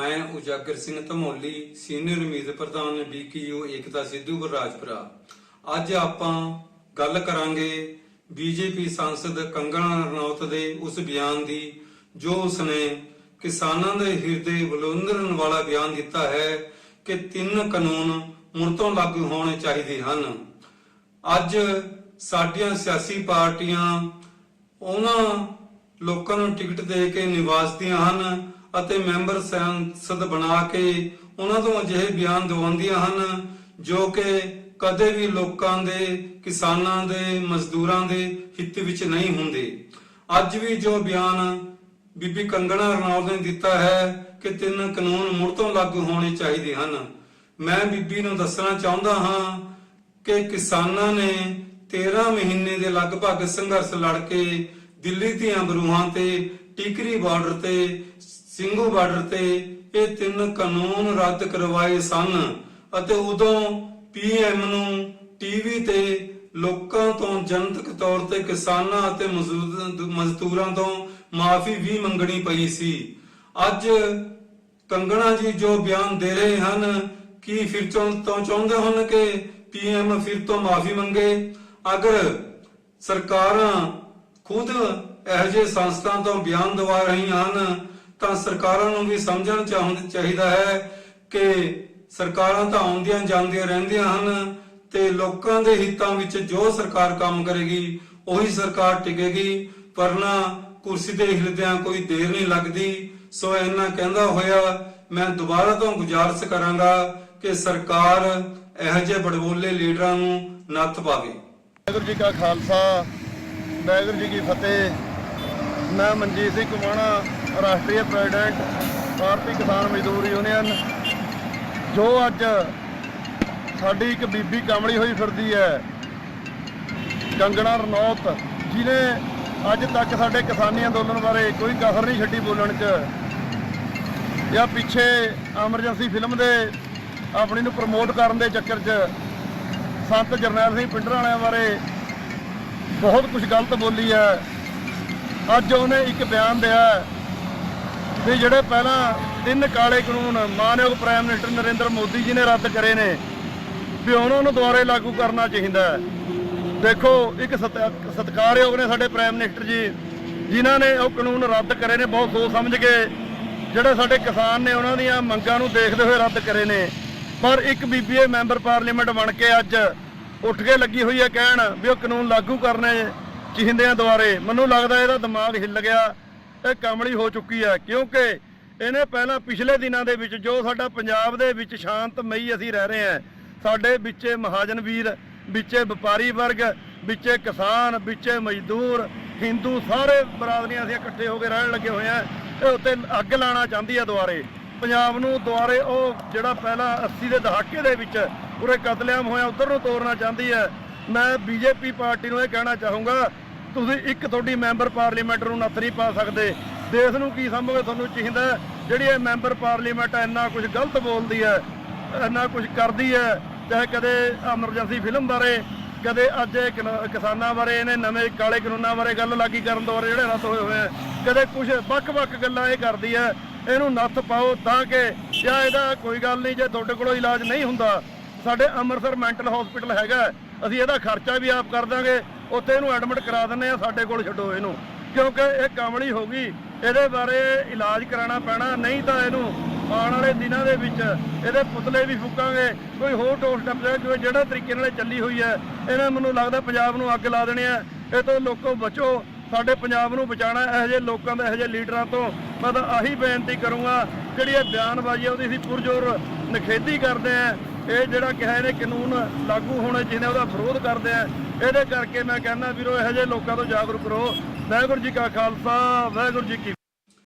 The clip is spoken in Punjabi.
ਮੈਂ ਉਜਾਗਰ ਸਿੰਘ ਧਮੋਲੀ, ਸੀਨੀਅਰ ਉਮੀਦ ਪ੍ਰਧਾਨ ਬੀਕਯੂ ਏਕਤਾ ਸਿੱਧੂਪੁਰ ਰਾਜਪੁਰਾ। ਅੱਜ ਆਪਾਂ ਗੱਲ ਕਰਾਂਗੇ ਬੀਜੇਪੀ ਸੰਸਦ ਕੰਗਣਾ ਰਣੌਤ ਦੇ ਉਸ ਬਿਆਨ ਦੀ, ਜੋ ਉਸਨੇ ਕਿਸਾਨਾਂ ਦੇ ਹਿਰਦੇ ਬਲੁੰਦਰਨ ਵਾਲਾ ਬਿਆਨ ਦਿੱਤਾ ਹੈ ਕਿ ਤਿੰਨ ਕਾਨੂੰਨ ਹੁਣ ਤੋਂ ਲਾਗੂ ਹੋਣੇ ਚਾਹੀਦੇ ਹਨ। ਅੱਜ ਸਾਡੀਆਂ ਸਿਆਸੀ ਪਾਰਟੀਆਂ ਉਹਨਾਂ ਲੋਕਾਂ ਨੂੰ ਟਿਕਟ ਦੇ ਕੇ ਨਿਵਾਸਦੀਆਂ ਹਨ ਅਤੇ ਮੈਂਬਰ ਸੰਸਦ ਬਣਾ ਕੇ ਉਹਨਾਂ ਤੋਂ ਅਜਿਹੇ ਬਿਆਨ ਦਵਾਉਂਦੀਆਂ ਹਨ, ਜੋ ਕਿ ਕਦੇ ਵੀ ਲੋਕਾਂ ਦੇ, ਕਿਸਾਨਾਂ ਦੇ, ਮਜ਼ਦੂਰਾਂ ਦੇ ਹਿੱਤ ਵਿੱਚ ਨਹੀਂ ਹੁੰਦੇ। ਅੱਜ ਵੀ ਜੋ ਬਿਆਨ ਬੀਬੀ ਕੰਗਣਾ ਰਣੌਤ ਨੇ ਦਿੱਤਾ ਹੈ ਕਿ ਤਿੰਨ ਕਾਨੂੰਨ ਮੁੜ ਤੋਂ ਲਾਗੂ ਹੋਣੇ ਚਾਹੀਦੇ ਹਨ। ਮੈਂ ਬੀਬੀ ਨੂੰ ਦੱਸਣਾ ਚਾਹੁੰਦਾ ਹਾਂ ਕਿ ਕਿਸਾਨਾਂ ਨੇ 13 ਮਹੀਨੇ ਦੇ ਲਗਭਗ ਸੰਘਰਸ਼ ਲੜ ਕੇ ਦਿੱਲੀ ਦੀਆਂ ਬਰੂਹਾਂ ਤੇ, ਟਿਕਰੀ ਬਾਰਡਰ ਤੇ, ਸਿੰਘੂ ਬਾਰਡਰ ਤੇ ਇਹ ਤਿੰਨ ਕਾਨੂੰਨ ਰੱਦ ਕਰਵਾਏ ਸਨ ਅਤੇ ਉਦੋਂ ਪੀਐਮ ਨੂੰ ਟੀਵੀ ਤੇ ਲੋਕਾਂ ਤੋਂ ਜਨਤਕ ਤੌਰ ਤੇ ਕਿਸਾਨਾਂ ਅਤੇ ਮਜ਼ਦੂਰਾਂ ਤੋਂ ਮਾਫੀ ਵੀ ਮੰਗਣੀ ਪਈ ਸੀ। ਅੱਜ ਕੰਗਣਾ ਜੀ ਜੋ ਬਿਆਨ ਦੇ ਰਹੇ ਹਨ, ਕੀ ਫਿਰ ਤੋਂ ਤੋਂ ਚਾਹੁੰਦੇ ਹਨ ਕਿ ਪੀਐਮ ਫਿਰ ਤੋਂ ਮਾਫੀ ਮੰਗੇ? ਅਗਰ ਸਰਕਾਰਾਂ ਖੁਦ ਇਹੋ ਜਿਹੇ ਸੰਸਥਾਵਾਂ ਤੋਂ ਬਿਆਨ ਦਵਾ ਰਹੀਆਂ ਹਨ, ਤਾਂ ਸਰਕਾਰਾਂ ਨੂੰ ਵੀ ਸਮਝਣਾ ਚਾਹੀਦਾ ਹੈ ਕਿ ਸਰਕਾਰਾਂ ਤਾਂ ਆਉਂਦੀਆਂ ਜਾਂਦੀਆਂ ਰਹਿੰਦੀਆਂ ਹਨ ਤੇ ਲੋਕਾਂ ਦੇ ਹਿੱਤਾਂ ਵਿੱਚ ਜੋ ਸਰਕਾਰ ਕੰਮ ਕਰੇਗੀ, ਉਹੀ ਸਰਕਾਰ ਟਿਕੇਗੀ। ਪਰਨਾ ਕੁਰਸੀ ਤੇ ਹਿਲਦਿਆਂ ਕੋਈ ਦੇਰ ਨਹੀਂ ਲੱਗਦੀ। ਸੋ ਇਹਨਾਂ ਕਹਿੰਦਾ ਹੋਇਆ, ਮੈਂ ਦੁਬਾਰਾ ਤੋਂ ਗੁਜ਼ਾਰਿਸ਼ ਕਰਾਂਗਾ ਕਿ ਸਰਕਾਰ ਇਹੋ ਜਿਹੇ ਬੜਬੋਲੇ ਲੀਡਰਾਂ ਨੂੰ ਨੱਥ ਪਾਵੇ। ਵਾਹਿਗੁਰੂ ਜੀ ਕਾ ਖਾਲਸਾ ਵਾਹਿਗੁਰੂ ਜੀ ਕੀ ਫਤਿਹ। ਮੈਂ ਮਨਜੀਤ ਸਿੰਘ ਕੁਮਾਣਾ, ਰਾਸ਼ਟਰੀ ਪ੍ਰੈਜ਼ੀਡੈਂਟ, ਭਾਰਤੀ ਕਿਸਾਨ ਮਜ਼ਦੂਰ ਯੂਨੀਅਨ। ਜੋ ਅੱਜ ਸਾਡੀ ਇੱਕ ਬੀਬੀ ਕਾਮੜੀ ਹੋਈ ਫਿਰਦੀ ਹੈ, ਕੰਗਣਾ ਰਣੌਤ ਜਿਨੇ ਅੱਜ ਤੱਕ ਸਾਡੇ ਕਿਸਾਨੀ ਅੰਦੋਲਨ ਬਾਰੇ ਕੋਈ ਕਸਰ ਨਹੀਂ ਛੱਡੀ ਬੋਲਣ 'ਚ, ਜਾਂ ਪਿੱਛੇ ਐਮਰਜੈਂਸੀ ਫਿਲਮ ਦੇ ਆਪਣੀ ਨੂੰ ਪ੍ਰਮੋਟ ਕਰਨ ਦੇ ਚੱਕਰ 'ਚ, ਸੰਤ ਜਰਨੈਲ ਸਿੰਘ ਪਿੰਡਰ ਵਾਲਿਆਂ ਬਾਰੇ ਬਹੁਤ ਕੁਝ ਗਲਤ ਬੋਲੀ ਹੈ। ਅੱਜ ਉਹਨੇ ਇੱਕ ਬਿਆਨ ਦਿਆ ਵੀ ਜਿਹੜੇ ਪਹਿਲਾਂ ਤਿੰਨ ਕਾਲੇ ਕਾਨੂੰਨ ਮਾਨਯੋਗ ਪ੍ਰਾਈਮ ਮਿਨਿਸਟਰ ਨਰਿੰਦਰ ਮੋਦੀ ਜੀ ਨੇ ਰੱਦ ਕਰੇ ਨੇ, ਵੀ ਉਹਨਾਂ ਨੂੰ ਦੁਬਾਰੇ ਲਾਗੂ ਕਰਨਾ ਚਾਹੀਦਾ ਹੈ। ਦੇਖੋ, ਇੱਕ ਸਤ- ਸਤਿਕਾਰਯੋਗ ਨੇ ਸਾਡੇ ਪ੍ਰਾਈਮ ਮਿਨਿਸਟਰ ਜੀ, ਜਿਨ੍ਹਾਂ ਨੇ ਉਹ ਕਾਨੂੰਨ ਰੱਦ ਕਰੇ ਨੇ, ਬਹੁਤ ਸੋਚ ਸਮਝ ਕੇ ਜਿਹੜੇ ਸਾਡੇ ਕਿਸਾਨ ਨੇ ਉਹਨਾਂ ਦੀਆਂ ਮੰਗਾਂ ਨੂੰ ਦੇਖਦੇ ਹੋਏ ਰੱਦ ਕਰੇ ਨੇ। ਪਰ ਇੱਕ ਬੀਬੀਏ ਮੈਂਬਰ ਪਾਰਲੀਮੈਂਟ ਬਣ ਕੇ ਅੱਜ ਉੱਠ ਕੇ ਲੱਗੀ ਹੋਈ ਹੈ ਕਹਿਣ ਵੀ ਉਹ ਕਾਨੂੰਨ ਲਾਗੂ ਕਰਨੇ ਚਾਹੀਦੇ ਆ ਦੁਬਾਰੇ ਮੈਨੂੰ ਲੱਗਦਾ ਇਹਦਾ ਦਿਮਾਗ ਹਿੱਲ ਗਿਆ। ਇਹ ਕਮਲੀ ਹੋ ਚੁੱਕੀ ਹੈ, ਕਿਉਂਕਿ ਇਹਨੇ ਪਹਿਲਾਂ ਪਿਛਲੇ ਦਿਨਾਂ ਦੇ ਵਿੱਚ ਜੋ ਸਾਡਾ ਪੰਜਾਬ ਦੇ ਵਿੱਚ ਸ਼ਾਂਤਮਈ ਅਸੀਂ ਰਹਿ ਰਹੇ ਹਾਂ, ਸਾਡੇ ਵਿੱਚੇ ਮਹਾਜਨ ਵੀਰ, ਵਿੱਚੇ ਵਪਾਰੀ ਵਰਗ, ਵਿੱਚੇ ਕਿਸਾਨ, ਵਿੱਚੇ ਮਜ਼ਦੂਰ, ਹਿੰਦੂ ਸਾਰੇ ਬਰਾਦਰੀਆਂ ਅਸੀਂ ਇਕੱਠੇ ਹੋ ਕੇ ਰਹਿਣ ਲੱਗੇ ਹੋਏ ਆ ਇਹ ਉੱਤੇ ਅੱਗ ਲਾਣਾ ਚਾਹੁੰਦੀ ਹੈ ਦੁਆਰੇ। ਪੰਜਾਬ ਨੂੰ ਦੁਆਰੇ ਉਹ ਜਿਹੜਾ ਪਹਿਲਾਂ 80 ਦੇ ਦਹਾਕੇ ਦੇ ਵਿੱਚ ਉਰੇ ਕਤਲੇਆਮ ਹੋਇਆ, ਉਧਰ ਨੂੰ ਤੋੜਨਾ ਚਾਹੁੰਦੀ ਹੈ। ਮੈਂ ਬੀਜੇਪੀ ਪਾਰਟੀ ਨੂੰ ਇਹ ਕਹਿਣਾ ਚਾਹੂੰਗਾ, ਤੁਸੀਂ ਇੱਕ ਤੁਹਾਡੀ ਮੈਂਬਰ ਪਾਰਲੀਮੈਂਟ ਨੂੰ ਨੱਥ ਨਹੀਂ ਪਾ ਸਕਦੇ। ਦੇਸ਼ ਨੂੰ ਕੀ ਸੰਭਵ ਤੁਹਾਨੂੰ ਚਾਹੀਦਾ ਜਿਹੜੀ ਇਹ ਮੈਂਬਰ ਪਾਰਲੀਮੈਂਟ ਇੰਨਾ ਕੁਝ ਗਲਤ ਬੋਲਦੀ ਹੈ, ਇੰਨਾ ਕੁਝ ਕਰਦੀ ਹੈ, ਚਾਹੇ ਕਦੇ ਐਮਰਜੈਂਸੀ ਫਿਲਮ ਬਾਰੇ, ਕਦੇ ਅੱਜ ਇਹ ਕਿਸਾਨਾਂ ਬਾਰੇ, ਇਹਨੇ ਨਵੇਂ ਕਾਲੇ ਕਾਨੂੰਨਾਂ ਬਾਰੇ ਗੱਲ ਲਾਗੀ ਕਰਨ ਦੁਆਰੇ ਜਿਹੜੇ ਰੱਦ ਹੋਏ ਹੋਏ ਆ। ਕਦੇ ਕੁਝ ਵੱਖ-ਵੱਖ ਗੱਲਾਂ ਇਹ ਕਰਦੀ ਹੈ, ਇਹਨੂੰ ਨੱਥ ਪਾਓ ਤਾਂ ਕਿ ਜਾਂ ਇਹਦਾ ਕੋਈ ਗੱਲ ਨਹੀਂ, ਜੇ ਤੁਹਾਡੇ ਕੋਲੋਂ ਇਲਾਜ ਨਹੀਂ ਹੁੰਦਾ ਸਾਡੇ ਅੰਮ੍ਰਿਤਸਰ ਮੈਂਟਲ ਹਸਪੀਟਲ ਹੈਗਾ ਅਸੀਂ ਇਹਦਾ ਖਰਚਾ ਵੀ ਆਪ ਕਰ ਦਾਂਗੇ। ਉੱਥੇ ਇਹਨੂੰ ਐਡਮਿਟ ਕਰਾ ਦਿੰਦੇ ਆ ਸਾਡੇ ਕੋਲ ਛੱਡੋ ਇਹਨੂੰ। ਕਿਉਂਕਿ ਇਹ ਕਾਮਲੀ ਹੋ ਗਈ। ਇਹਦੇ ਬਾਰੇ ਇਲਾਜ ਕਰਾਉਣਾ ਪੈਣਾ। ਨਹੀਂ ਤਾਂ ਇਹਨੂੰ ਆਉਣ ਵਾਲੇ ਦਿਨਾਂ ਦੇ ਵਿੱਚ ਇਹਦੇ ਪੁਤਲੇ ਵੀ ਫੂਕਾਂਗੇ। ਕੋਈ ਹੋਰ ਟੋਸ ਟੱਪ ਜਾਏ, ਕਿਉਂਕਿ ਜਿਹੜਾ ਤਰੀਕੇ ਨਾਲ ਇਹ ਚੱਲੀ ਹੋਈ ਹੈ, ਇਹਨਾਂ ਮੈਨੂੰ ਲੱਗਦਾ ਪੰਜਾਬ ਨੂੰ ਅੱਗ ਲਾ ਦੇਣੀ ਹੈ। ਇਹ ਤੋਂ ਲੋਕੋ ਬਚੋ। ਸਾਡੇ ਪੰਜਾਬ ਨੂੰ ਬਚਾਉਣਾ ਇਹੋ ਜਿਹੇ ਲੋਕਾਂ ਦਾ, ਇਹੋ ਜਿਹੇ ਲੀਡਰਾਂ ਤੋਂ। ਮੈਂ ਤਾਂ ਆਹੀ ਬੇਨਤੀ ਕਰੂੰਗਾ, ਜਿਹੜੀ ਇਹ ਬਿਆਨਬਾਜ਼ੀ ਹੈ ਉਹਦੀ ਅਸੀਂ ਪੁਰਜੋਰ ਨਿਖੇਧੀ ਕਰਦੇ ਆ ਇਹ ਜਿਹੜਾ ਕਿਹਾ ਇਹਨੇ ਕਾਨੂੰਨ ਲਾਗੂ ਹੋਣੇ ਜਿਹਨੇ ਉਹਦਾ ਵਿਰੋਧ ਕਰਦੇ ਆ, ਇਹਦੇ ਕਰਕੇ ਮੈਂ ਕਹਿੰਦਾ ਵੀਰੋ ਇਹੋ ਜਿਹੇ ਲੋਕਾਂ ਤੋਂ ਜਾਗਰੂਕ ਰਹੋ। ਵਾਹਿਗੁਰੂ ਜੀ ਕਾ ਖਾਲਸਾ, ਵਾਹਿਗੁਰੂ ਜੀ ਕੀ